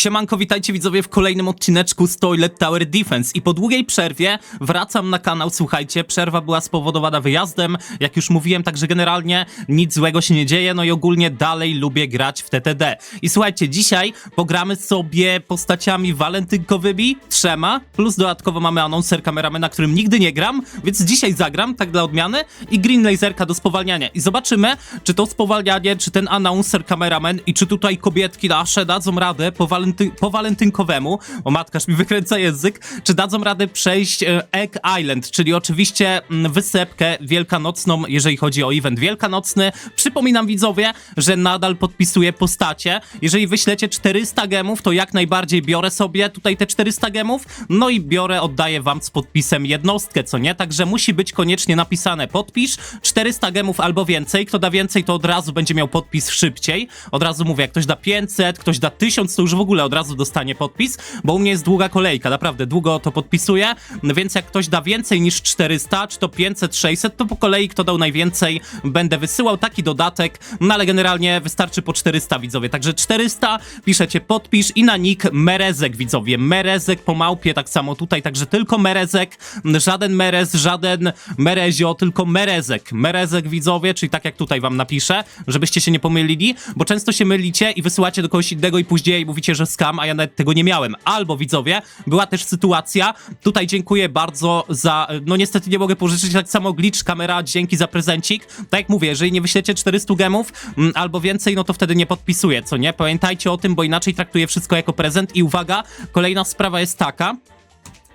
Siemanko, witajcie widzowie w kolejnym odcineczku z Toilet Tower Defense. I po długiej przerwie wracam na kanał, słuchajcie, przerwa była spowodowana wyjazdem, jak już mówiłem, także generalnie nic złego się nie dzieje, no i ogólnie dalej lubię grać w TTD. I słuchajcie, dzisiaj pogramy sobie postaciami walentynkowymi, trzema, plus dodatkowo mamy anonser kameramena, którym nigdy nie gram, więc dzisiaj zagram, tak dla odmiany, i green laserka do spowalniania. I zobaczymy, czy to spowalnianie, czy ten announcer kameramen i czy tutaj kobietki nasze dadzą radę po, walenty po walentynkowemu, o matkaż mi wykręca język, czy dadzą radę przejść e, Egg Island, czyli oczywiście mm, wysepkę wielkanocną, jeżeli chodzi o event wielkanocny. Przypominam widzowie, że nadal podpisuję postacie. Jeżeli wyślecie 400 gemów, to jak najbardziej biorę sobie tutaj te 400 gemów, no i biorę, oddaję wam z podpisem jednostkę, co nie? Także musi być koniecznie napisane podpisz, 400 gemów albo więcej. Kto da więcej, to od razu będzie miał podpis szybciej. Od razu mówię, jak ktoś da 500, ktoś da 1000, to już w ogóle od razu dostanie podpis, bo u mnie jest długa kolejka, naprawdę długo to podpisuję, więc jak ktoś da więcej niż 400, czy to 500, 600, to po kolei kto dał najwięcej, będę wysyłał taki dodatek, no ale generalnie wystarczy po 400 widzowie, także 400, piszecie podpisz i na nick Merezek widzowie, Merezek po małpie, tak samo tutaj, także tylko Merezek, żaden Merez, żaden Merezio, tylko Merezek, Merezek widzowie, czyli tak jak tutaj wam napiszę, żebyście się nie pomylili, bo często się mylicie i wysyłacie do kogoś innego i później mówicie, że skam, a ja nawet tego nie miałem. Albo widzowie, była też sytuacja, tutaj dziękuję bardzo za, no niestety nie mogę pożyczyć tak samo glitch kamera, dzięki za prezencik. Tak jak mówię, jeżeli nie wyślecie 400 gemów mm, albo więcej, no to wtedy nie podpisuję, co nie? Pamiętajcie o tym, bo inaczej traktuję wszystko jako prezent i uwaga, kolejna sprawa jest taka,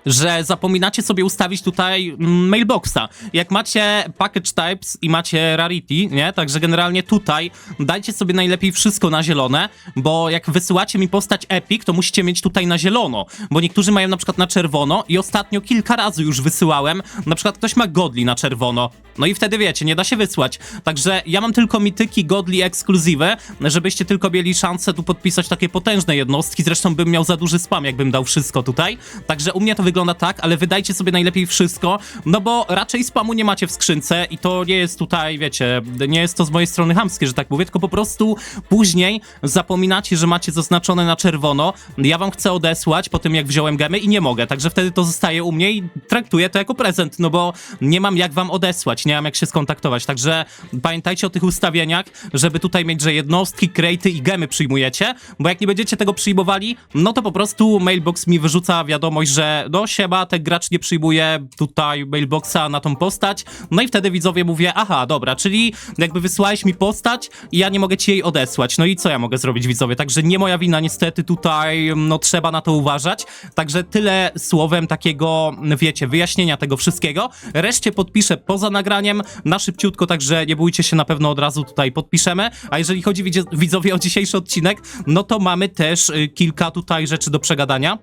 że zapominacie sobie ustawić tutaj mm, mailboxa. Jak macie package types i macie rarity, nie? Także generalnie tutaj dajcie sobie najlepiej wszystko na zielone, bo jak wysyłacie mi postać epic, to musicie mieć tutaj na zielono, bo niektórzy mają na przykład na czerwono i ostatnio kilka razy już wysyłałem, na przykład ktoś ma godli na czerwono, no i wtedy wiecie, nie da się wysłać. Także ja mam tylko mityki godli ekskluzywy, żebyście tylko mieli szansę tu podpisać takie potężne jednostki, zresztą bym miał za duży spam, jakbym dał wszystko tutaj. Także u mnie to wygląda tak, ale wydajcie sobie najlepiej wszystko, no bo raczej spamu nie macie w skrzynce i to nie jest tutaj, wiecie, nie jest to z mojej strony hamskie, że tak mówię, tylko po prostu później zapominacie, że macie zaznaczone na czerwono, ja wam chcę odesłać po tym, jak wziąłem gemy i nie mogę, także wtedy to zostaje u mnie i traktuję to jako prezent, no bo nie mam jak wam odesłać, nie mam jak się skontaktować, także pamiętajcie o tych ustawieniach, żeby tutaj mieć, że jednostki, krejty i gemy przyjmujecie, bo jak nie będziecie tego przyjmowali, no to po prostu mailbox mi wyrzuca wiadomość, że no siema, ten gracz nie przyjmuje tutaj mailboxa na tą postać, no i wtedy widzowie mówię, aha, dobra, czyli jakby wysłałeś mi postać i ja nie mogę ci jej odesłać, no i co ja mogę zrobić widzowie, także nie moja wina niestety tutaj, no trzeba na to uważać, także tyle słowem takiego, wiecie, wyjaśnienia tego wszystkiego, reszcie podpiszę poza nagraniem, na szybciutko, także nie bójcie się, na pewno od razu tutaj podpiszemy, a jeżeli chodzi widzowie o dzisiejszy odcinek, no to mamy też y, kilka tutaj rzeczy do przegadania.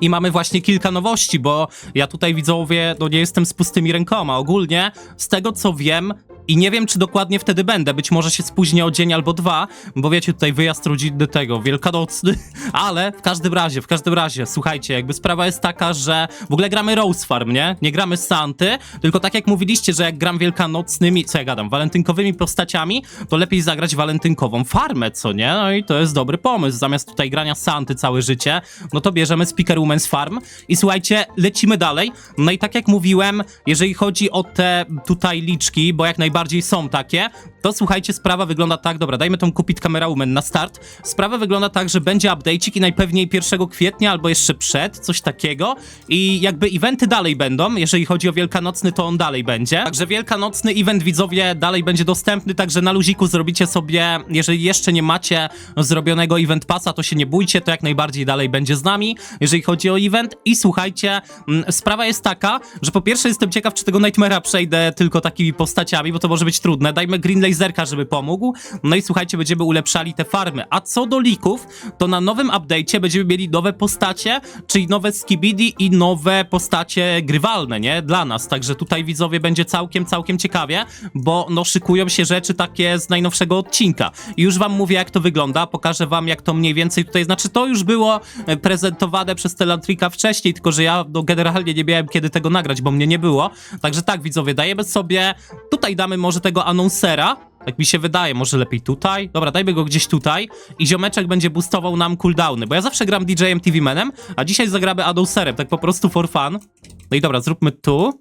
I mamy właśnie kilka nowości, bo ja tutaj widzowie, no nie jestem z pustymi rękoma. Ogólnie, z tego co wiem, i nie wiem, czy dokładnie wtedy będę, być może się spóźnię o dzień albo dwa, bo wiecie, tutaj wyjazd rodzinny tego, wielkanocny, ale w każdym razie, w każdym razie, słuchajcie, jakby sprawa jest taka, że w ogóle gramy Rose Farm, nie? Nie gramy Santy, tylko tak jak mówiliście, że jak gram wielkanocnymi, co ja gadam, walentynkowymi postaciami, to lepiej zagrać walentynkową farmę, co nie? No i to jest dobry pomysł, zamiast tutaj grania Santy całe życie, no to bierzemy Speaker Women's Farm. I słuchajcie, lecimy dalej, no i tak jak mówiłem, jeżeli chodzi o te tutaj liczki, bo jak najbardziej są takie, to słuchajcie, sprawa wygląda tak, dobra, dajmy tą kupić kamera Woman na start. Sprawa wygląda tak, że będzie update'cik i najpewniej 1 kwietnia albo jeszcze przed, coś takiego. I jakby eventy dalej będą, jeżeli chodzi o wielkanocny, to on dalej będzie. Także wielkanocny event widzowie dalej będzie dostępny, także na luziku zrobicie sobie, jeżeli jeszcze nie macie zrobionego event passa, to się nie bójcie, to jak najbardziej dalej będzie z nami, jeżeli chodzi o event. I słuchajcie, mm, sprawa jest taka, że po pierwsze jestem ciekaw, czy tego Nightmare'a przejdę tylko takimi postaciami, bo to może być trudne. Dajmy Green Laserka, żeby pomógł. No i słuchajcie, będziemy ulepszali te farmy. A co do lików, to na nowym update'cie będziemy mieli nowe postacie, czyli nowe skibidi i nowe postacie grywalne, nie? Dla nas. Także tutaj widzowie będzie całkiem, całkiem ciekawie, bo no szykują się rzeczy takie z najnowszego odcinka. Już wam mówię, jak to wygląda. Pokażę wam, jak to mniej więcej tutaj, znaczy to już było e, prezentowane przez Telantrika wcześniej, tylko że ja no, generalnie nie miałem kiedy tego nagrać, bo mnie nie było. Także tak, widzowie, dajemy sobie, tutaj damy może tego anonsera, Tak mi się wydaje, może lepiej tutaj? Dobra, dajmy go gdzieś tutaj i ziomeczek będzie boostował nam cooldowny, bo ja zawsze gram DJ-em TV Manem, a dzisiaj zagramy Adouserem, tak po prostu for fun. No i dobra, zróbmy tu.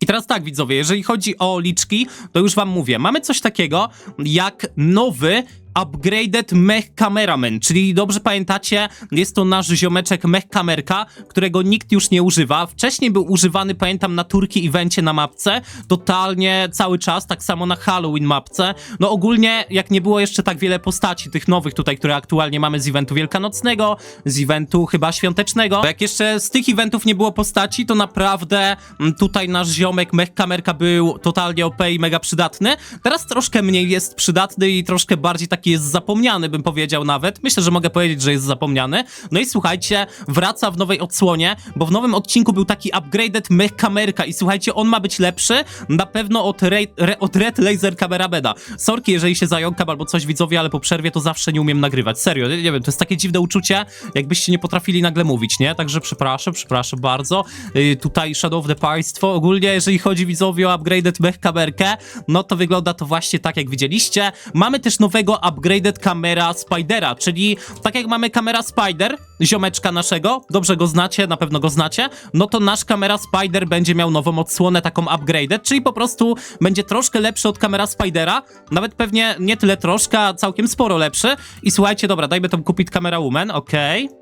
I teraz tak, widzowie, jeżeli chodzi o liczki, to już wam mówię, mamy coś takiego jak nowy upgraded mech cameraman, czyli dobrze pamiętacie, jest to nasz ziomeczek mech kamerka, którego nikt już nie używa. Wcześniej był używany, pamiętam, na turki evencie na mapce, totalnie cały czas, tak samo na Halloween mapce. No ogólnie, jak nie było jeszcze tak wiele postaci tych nowych tutaj, które aktualnie mamy z eventu wielkanocnego, z eventu chyba świątecznego, jak jeszcze z tych eventów nie było postaci, to naprawdę mm, tutaj nasz ziomek mech kamerka był totalnie OP i mega przydatny. Teraz troszkę mniej jest przydatny i troszkę bardziej jest zapomniany, bym powiedział nawet. Myślę, że mogę powiedzieć, że jest zapomniany. No i słuchajcie, wraca w nowej odsłonie, bo w nowym odcinku był taki upgraded mech kamerka i słuchajcie, on ma być lepszy na pewno od, Red, re, od Red Laser Camera Beda. Sorki, jeżeli się zająkam albo coś widzowie, ale po przerwie to zawsze nie umiem nagrywać. Serio, nie, nie wiem, to jest takie dziwne uczucie, jakbyście nie potrafili nagle mówić, nie? Także przepraszam, przepraszam bardzo. Yy, tutaj szanowne państwo, ogólnie jeżeli chodzi widzowie o upgraded mech kamerkę, no to wygląda to właśnie tak, jak widzieliście. Mamy też nowego upgraded kamera Spidera, czyli tak jak mamy kamera Spider, ziomeczka naszego, dobrze go znacie, na pewno go znacie, no to nasz kamera Spider będzie miał nową odsłonę, taką upgraded, czyli po prostu będzie troszkę lepszy od kamera Spidera, nawet pewnie nie tyle troszkę, a całkiem sporo lepszy. I słuchajcie, dobra, dajmy tą kupić kamera Woman, okej.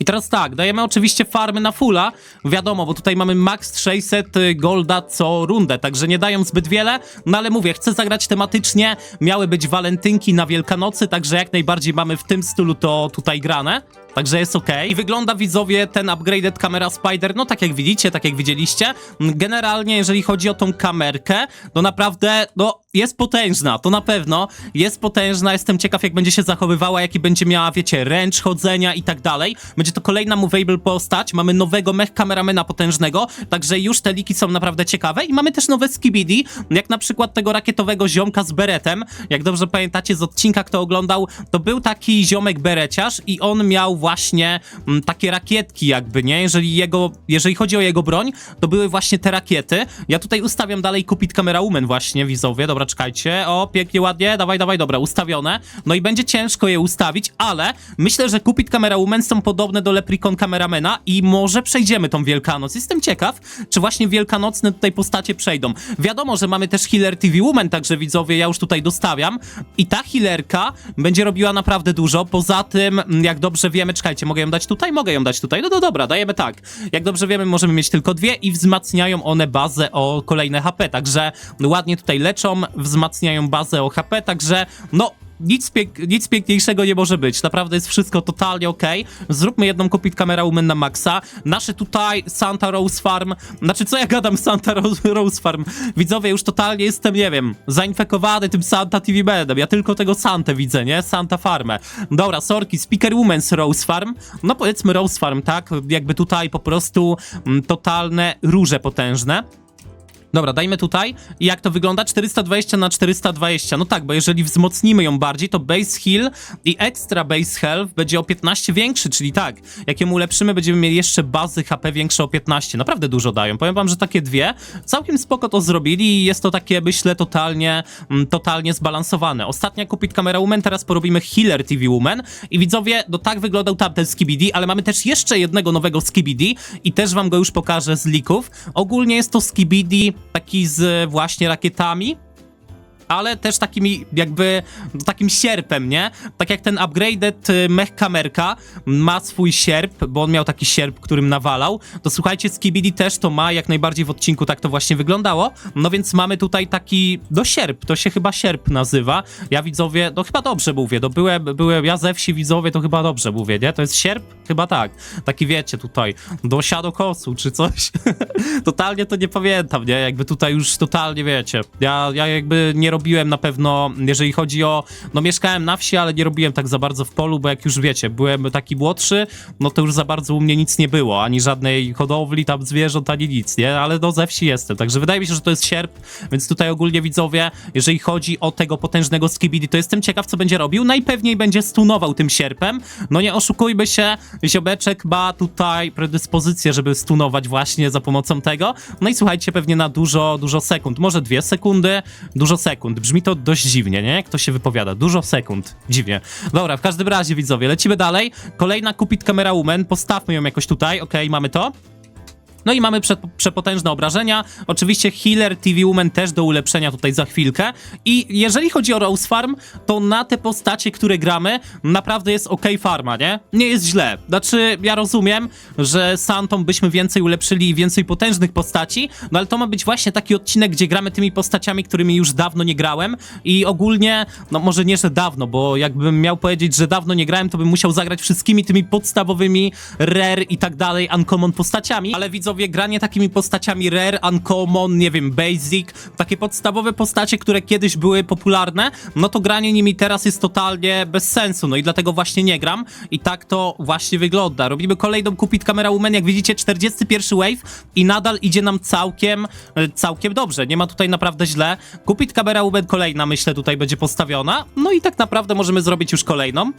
I teraz tak, dajemy oczywiście farmy na fulla, wiadomo, bo tutaj mamy max 600 golda co rundę, także nie dają zbyt wiele, no ale mówię, chcę zagrać tematycznie, miały być walentynki na Wielkanocy, także jak najbardziej mamy w tym stylu to tutaj grane. Także jest ok. I wygląda widzowie ten upgraded kamera Spider, no tak jak widzicie, tak jak widzieliście. Generalnie, jeżeli chodzi o tą kamerkę, to naprawdę, no jest potężna, to na pewno jest potężna. Jestem ciekaw, jak będzie się zachowywała, jaki będzie miała, wiecie, ręcz chodzenia i tak dalej. Będzie to kolejna movable postać. Mamy nowego mech kameramena potężnego, także już te liki są naprawdę ciekawe. I mamy też nowe skibidi, jak na przykład tego rakietowego ziomka z beretem. Jak dobrze pamiętacie z odcinka, kto oglądał, to był taki ziomek bereciarz i on miał właśnie mm, takie rakietki jakby, nie? Jeżeli jego, jeżeli chodzi o jego broń, to były właśnie te rakiety. Ja tutaj ustawiam dalej Kupit Camera Woman właśnie, widzowie, dobra, czekajcie. O, pięknie, ładnie, dawaj, dawaj, dobra, ustawione. No i będzie ciężko je ustawić, ale myślę, że Kupit Camera Woman są podobne do Leprikon Cameramana i może przejdziemy tą Wielkanoc. Jestem ciekaw, czy właśnie wielkanocne tutaj postacie przejdą. Wiadomo, że mamy też Healer TV Woman, także widzowie, ja już tutaj dostawiam. I ta healerka będzie robiła naprawdę dużo. Poza tym, mm, jak dobrze wiemy, czekajcie, mogę ją dać tutaj? Mogę ją dać tutaj. No to dobra, dajemy tak. Jak dobrze wiemy, możemy mieć tylko dwie i wzmacniają one bazę o kolejne HP, także ładnie tutaj leczą, wzmacniają bazę o HP, także no nic, pięk nic piękniejszego nie może być. Naprawdę jest wszystko totalnie ok. Zróbmy jedną kupić kamera Woman na maksa. Nasze tutaj Santa Rose Farm. Znaczy, co ja gadam Santa Rose, Rose Farm? Widzowie, już totalnie jestem, nie wiem, zainfekowany tym Santa TV Bandem. Ja tylko tego Santę widzę, nie? Santa Farmę. Dobra, sorki, Speaker Woman's Rose Farm. No powiedzmy Rose Farm, tak? Jakby tutaj po prostu mm, totalne róże potężne. Dobra, dajmy tutaj. I jak to wygląda? 420 na 420. No tak, bo jeżeli wzmocnimy ją bardziej, to base heal i extra base health będzie o 15 większy, czyli tak, jak ją ulepszymy, będziemy mieli jeszcze bazy HP większe o 15. Naprawdę dużo dają. Powiem wam, że takie dwie całkiem spoko to zrobili i jest to takie, myślę, totalnie, mm, totalnie zbalansowane. Ostatnia kupić kamera Woman, teraz porobimy Healer TV Woman i widzowie, no tak wyglądał tamten Skibidi, ale mamy też jeszcze jednego nowego Skibidi i też wam go już pokażę z lików. Ogólnie jest to Skibidi taki z właśnie rakietami, ale też takimi jakby takim sierpem, nie? Tak jak ten upgraded y, mech kamerka ma swój sierp, bo on miał taki sierp, którym nawalał, to słuchajcie, Skibidi też to ma, jak najbardziej w odcinku tak to właśnie wyglądało, no więc mamy tutaj taki, no sierp, to się chyba sierp nazywa, ja widzowie, no chyba dobrze mówię, to byłem, byłem ja ze wsi widzowie, to chyba dobrze mówię, nie? To jest sierp? Chyba tak, taki wiecie tutaj, do siadokosu czy coś, totalnie to nie pamiętam, nie? Jakby tutaj już totalnie wiecie, ja, ja jakby nie robiłem na pewno, jeżeli chodzi o, no mieszkałem na wsi, ale nie robiłem tak za bardzo w polu, bo jak już wiecie, byłem taki młodszy, no to już za bardzo u mnie nic nie było, ani żadnej hodowli tam zwierząt, ani nic, nie? Ale no ze wsi jestem, także wydaje mi się, że to jest sierp, więc tutaj ogólnie widzowie, jeżeli chodzi o tego potężnego skibidi, to jestem ciekaw, co będzie robił, najpewniej będzie stunował tym sierpem, no nie oszukujmy się, ziobeczek ma tutaj predyspozycję, żeby stunować właśnie za pomocą tego, no i słuchajcie, pewnie na dużo, dużo sekund, może dwie sekundy, dużo sekund, sekund. Brzmi to dość dziwnie, nie? Jak to się wypowiada? Dużo sekund. Dziwnie. Dobra, w każdym razie, widzowie, lecimy dalej. Kolejna Cupid Camera Woman. Postawmy ją jakoś tutaj. Okej, mamy to. No i mamy prze, przepotężne obrażenia. Oczywiście Healer TV Woman też do ulepszenia tutaj za chwilkę. I jeżeli chodzi o Rose Farm, to na te postacie, które gramy, naprawdę jest ok farma, nie? Nie jest źle. Znaczy, ja rozumiem, że Santom byśmy więcej ulepszyli więcej potężnych postaci, no ale to ma być właśnie taki odcinek, gdzie gramy tymi postaciami, którymi już dawno nie grałem i ogólnie, no może nie, że dawno, bo jakbym miał powiedzieć, że dawno nie grałem, to bym musiał zagrać wszystkimi tymi podstawowymi rare i tak dalej, uncommon postaciami, ale granie takimi postaciami rare, uncommon, nie wiem, basic, takie podstawowe postacie, które kiedyś były popularne, no to granie nimi teraz jest totalnie bez sensu, no i dlatego właśnie nie gram i tak to właśnie wygląda. Robimy kolejną Cupid Camera Woman, jak widzicie 41 wave i nadal idzie nam całkiem, całkiem dobrze, nie ma tutaj naprawdę źle. Cupid Camera Woman kolejna myślę tutaj będzie postawiona, no i tak naprawdę możemy zrobić już kolejną.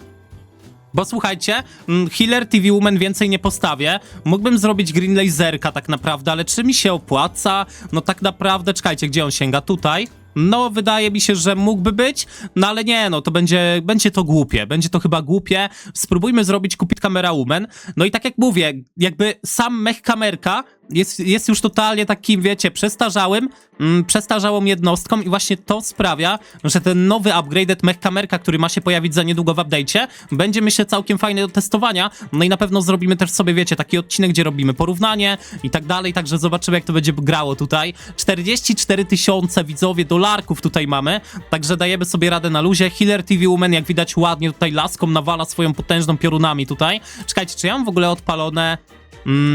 Bo słuchajcie, mm, Healer TV Woman więcej nie postawię. Mógłbym zrobić Green Laserka tak naprawdę, ale czy mi się opłaca? No tak naprawdę, czekajcie, gdzie on sięga? Tutaj. No, wydaje mi się, że mógłby być, no ale nie, no to będzie, będzie to głupie, będzie to chyba głupie. Spróbujmy zrobić Cupid Camera Woman. No i tak jak mówię, jakby sam mech kamerka jest, jest już totalnie takim, wiecie, przestarzałym, mm, przestarzałą jednostką i właśnie to sprawia, że ten nowy upgraded mech kamerka, który ma się pojawić za niedługo w update'cie, będzie myślę całkiem fajny do testowania, no i na pewno zrobimy też sobie, wiecie, taki odcinek, gdzie robimy porównanie i tak dalej, także zobaczymy, jak to będzie grało tutaj. 44 tysiące widzowie dolarków tutaj mamy, także dajemy sobie radę na luzie. Healer TV Woman, jak widać, ładnie tutaj laską nawala swoją potężną piorunami tutaj. Czekajcie, czy ja mam w ogóle odpalone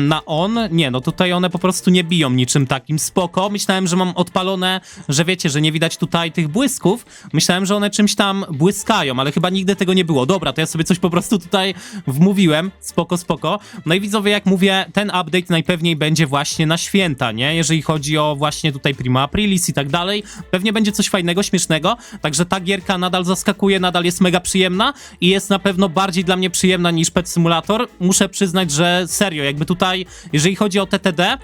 na on. Nie, no tutaj one po prostu nie biją niczym takim. Spoko. Myślałem, że mam odpalone, że wiecie, że nie widać tutaj tych błysków. Myślałem, że one czymś tam błyskają, ale chyba nigdy tego nie było. Dobra, to ja sobie coś po prostu tutaj wmówiłem. Spoko, spoko. No i widzowie, jak mówię, ten update najpewniej będzie właśnie na święta, nie? Jeżeli chodzi o właśnie tutaj Prima Aprilis i tak dalej. Pewnie będzie coś fajnego, śmiesznego. Także ta gierka nadal zaskakuje, nadal jest mega przyjemna i jest na pewno bardziej dla mnie przyjemna niż Pet Simulator. Muszę przyznać, że serio, jakby tutaj, jeżeli chodzi o TTD,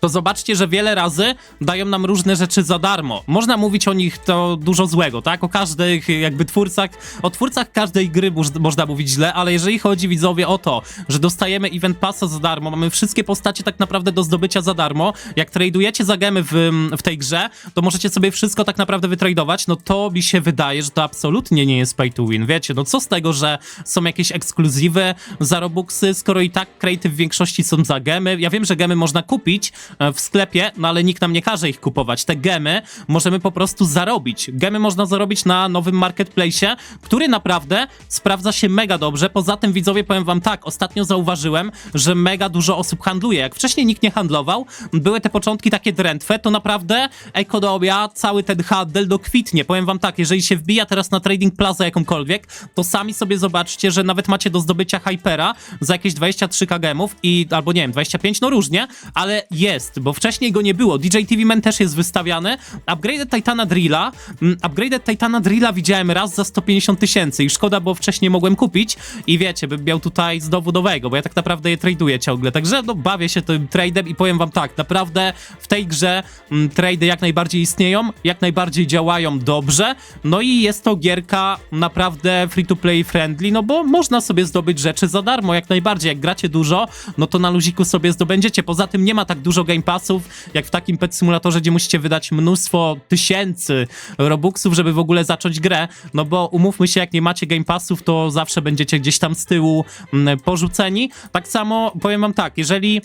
to zobaczcie, że wiele razy dają nam różne rzeczy za darmo. Można mówić o nich to dużo złego, tak? O każdych jakby twórcach, o twórcach każdej gry moż- można mówić źle, ale jeżeli chodzi widzowie o to, że dostajemy event passa za darmo, mamy wszystkie postacie tak naprawdę do zdobycia za darmo, jak tradujecie za gemy w, w tej grze, to możecie sobie wszystko tak naprawdę wytradować, no to mi się wydaje, że to absolutnie nie jest pay to win, wiecie, no co z tego, że są jakieś ekskluzywy za Robuxy, skoro i tak krejty w większości są za gemy. Ja wiem, że gemy można kupić, w sklepie, no ale nikt nam nie każe ich kupować. Te gemy możemy po prostu zarobić. Gemy można zarobić na nowym marketplace'ie, który naprawdę sprawdza się mega dobrze. Poza tym widzowie powiem wam tak, ostatnio zauważyłem, że mega dużo osób handluje. Jak wcześniej nikt nie handlował, były te początki takie drętwe, to naprawdę ekonomia, cały ten handel dokwitnie. Powiem wam tak, jeżeli się wbija teraz na Trading Plaza jakąkolwiek, to sami sobie zobaczcie, że nawet macie do zdobycia Hypera za jakieś 23k gemów i albo nie wiem, 25, no różnie, ale jest, bo wcześniej go nie było. DJ TV Man też jest wystawiany. Upgraded Titana Drilla. mm, Upgraded Titana Drilla widziałem raz za 150 tysięcy i szkoda, bo wcześniej mogłem kupić i wiecie, bym miał tutaj z dowodowego, bo ja tak naprawdę je traduję ciągle. Także no bawię się tym tradem i powiem wam tak, naprawdę w tej grze mm, trady jak najbardziej istnieją, jak najbardziej działają dobrze. No i jest to gierka naprawdę free to play friendly, no bo można sobie zdobyć rzeczy za darmo, jak najbardziej. Jak gracie dużo, no to na luziku sobie zdobędziecie. Poza tym nie ma tak dużo game passów, jak w takim pet simulatorze, gdzie musicie wydać mnóstwo tysięcy robuxów, żeby w ogóle zacząć grę, no bo umówmy się, jak nie macie game passów, to zawsze będziecie gdzieś tam z tyłu mm, porzuceni. Tak samo powiem wam tak, jeżeli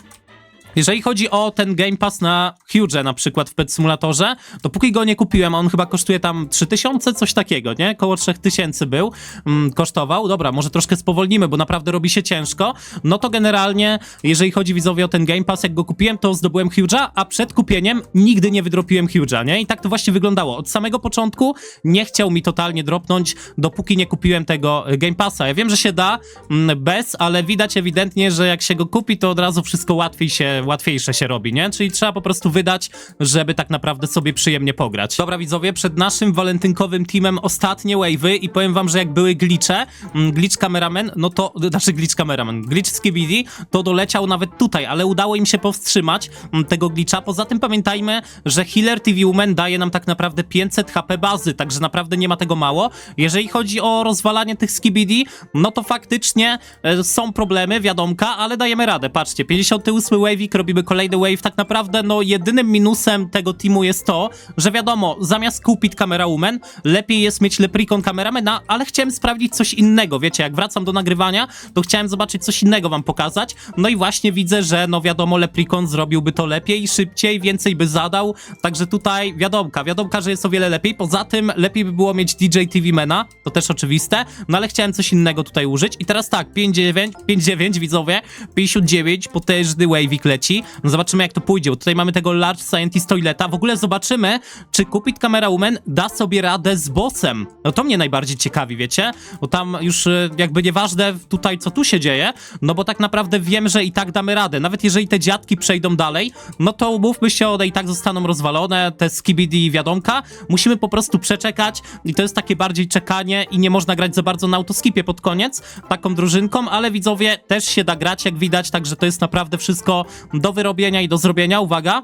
jeżeli chodzi o ten Game Pass na Huge na przykład w Pet Simulatorze, to póki go nie kupiłem, a on chyba kosztuje tam 3000, coś takiego, nie? Koło 3000 był, mm, kosztował. Dobra, może troszkę spowolnimy, bo naprawdę robi się ciężko. No to generalnie, jeżeli chodzi widzowie o ten Game Pass, jak go kupiłem, to zdobyłem Huge'a, a przed kupieniem nigdy nie wydropiłem Huge'a, nie? I tak to właśnie wyglądało. Od samego początku nie chciał mi totalnie dropnąć, dopóki nie kupiłem tego e, Game Passa. Ja wiem, że się da mm, bez, ale widać ewidentnie, że jak się go kupi, to od razu wszystko łatwiej się łatwiejsze się robi, nie? Czyli trzeba po prostu wydać, żeby tak naprawdę sobie przyjemnie pograć. Dobra widzowie, przed naszym walentynkowym teamem ostatnie wave'y i powiem wam, że jak były glitche, mm, glitch cameraman, no to, znaczy glitch cameraman, glitch skibidi, to doleciał nawet tutaj, ale udało im się powstrzymać mm, tego glitcha. Poza tym pamiętajmy, że Healer TV Woman daje nam tak naprawdę 500 HP bazy, także naprawdę nie ma tego mało. Jeżeli chodzi o rozwalanie tych skibidi, no to faktycznie e, są problemy, wiadomka, ale dajemy radę. Patrzcie, 58 wave'ik, robimy kolejny wave. Tak naprawdę, no jedynym minusem tego teamu jest to, że wiadomo, zamiast kupić kamera Woman, lepiej jest mieć Leprikon kameramena, ale chciałem sprawdzić coś innego. Wiecie, jak wracam do nagrywania, to chciałem zobaczyć coś innego wam pokazać. No i właśnie widzę, że no wiadomo, Leprikon zrobiłby to lepiej, szybciej, więcej by zadał. Także tutaj wiadomka, wiadomka, że jest o wiele lepiej. Poza tym lepiej by było mieć DJ TV Mena, to też oczywiste, no ale chciałem coś innego tutaj użyć. I teraz tak, 5-9, 5-9 widzowie, 59, potężny wave'ik leci. No zobaczymy jak to pójdzie, bo tutaj mamy tego Large Scientist Toileta. W ogóle zobaczymy, czy Cupid Camera Woman da sobie radę z bossem. No to mnie najbardziej ciekawi, wiecie? Bo tam już e, jakby nieważne tutaj co tu się dzieje, no bo tak naprawdę wiem, że i tak damy radę. Nawet jeżeli te dziadki przejdą dalej, no to umówmy się, one i tak zostaną rozwalone, te skibidi wiadomka. Musimy po prostu przeczekać i to jest takie bardziej czekanie i nie można grać za bardzo na autoskipie pod koniec taką drużynką, ale widzowie też się da grać, jak widać, także to jest naprawdę wszystko do wyrobienia i do zrobienia. Uwaga!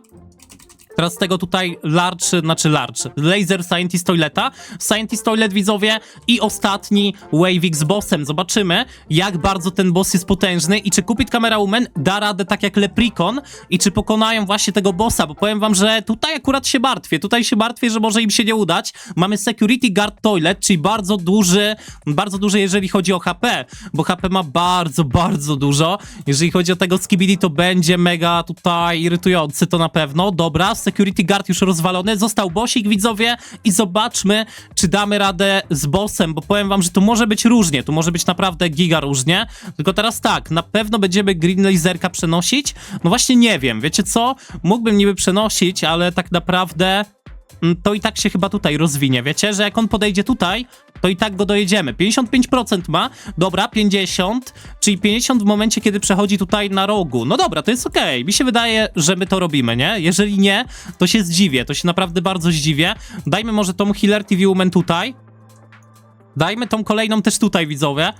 Teraz tego tutaj large, znaczy large, laser scientist toileta, scientist toilet widzowie i ostatni wave'ik z bossem. Zobaczymy, jak bardzo ten boss jest potężny i czy Cupid Camera Woman da radę tak jak Leprikon i czy pokonają właśnie tego bossa, bo powiem wam, że tutaj akurat się martwię, tutaj się martwię, że może im się nie udać. Mamy security guard toilet, czyli bardzo duży, bardzo duży jeżeli chodzi o HP, bo HP ma bardzo, bardzo dużo. Jeżeli chodzi o tego skibidi, to będzie mega tutaj irytujący to na pewno. Dobra, security guard już rozwalony, został bossik widzowie i zobaczmy, czy damy radę z bossem, bo powiem wam, że tu może być różnie, tu może być naprawdę giga różnie, tylko teraz tak, na pewno będziemy green laserka przenosić, no właśnie nie wiem, wiecie co, mógłbym niby przenosić, ale tak naprawdę to i tak się chyba tutaj rozwinie, wiecie, że jak on podejdzie tutaj, to i tak go dojedziemy. 55% ma, dobra, 50, czyli 50 w momencie, kiedy przechodzi tutaj na rogu. No dobra, to jest okej, mi się wydaje, że my to robimy, nie? Jeżeli nie, to się zdziwię, to się naprawdę bardzo zdziwię. Dajmy może tą Healer TV Woman tutaj. Dajmy tą kolejną też tutaj, widzowie.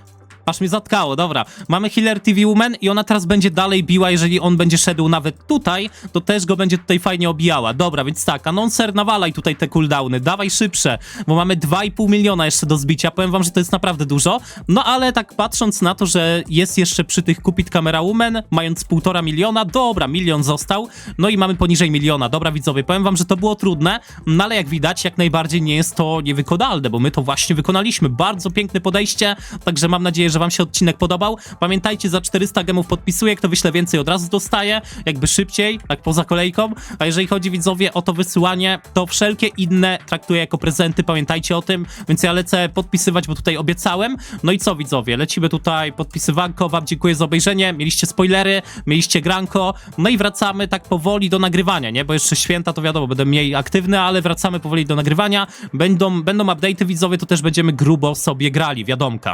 Aż mnie zatkało, dobra. Mamy Healer TV Woman i ona teraz będzie dalej biła, jeżeli on będzie szedł nawet tutaj, to też go będzie tutaj fajnie obijała. Dobra, więc tak, anonser nawalaj tutaj te cooldowny, dawaj szybsze, bo mamy 2,5 miliona jeszcze do zbicia, powiem wam, że to jest naprawdę dużo. No ale tak patrząc na to, że jest jeszcze przy tych Cupid Camera Woman, mając półtora miliona, dobra, milion został, no i mamy poniżej miliona. Dobra widzowie, powiem wam, że to było trudne, no ale jak widać, jak najbardziej nie jest to niewykonalne, bo my to właśnie wykonaliśmy. Bardzo piękne podejście, także mam że wam się odcinek podobał. Pamiętajcie, za 400 gemów podpisuję, kto wyśle więcej od razu dostaje, jakby szybciej, tak poza kolejką. A jeżeli chodzi widzowie o to wysyłanie, to wszelkie inne traktuję jako prezenty, pamiętajcie o tym, więc ja lecę podpisywać, bo tutaj obiecałem. No i co widzowie, lecimy tutaj podpisywanko, wam dziękuję za obejrzenie, mieliście spoilery, mieliście granko, no i wracamy tak powoli do nagrywania, nie? Bo jeszcze święta to wiadomo, będę mniej aktywny, ale wracamy powoli do nagrywania. Będą, będą update'y widzowie, to też będziemy grubo sobie grali, wiadomka.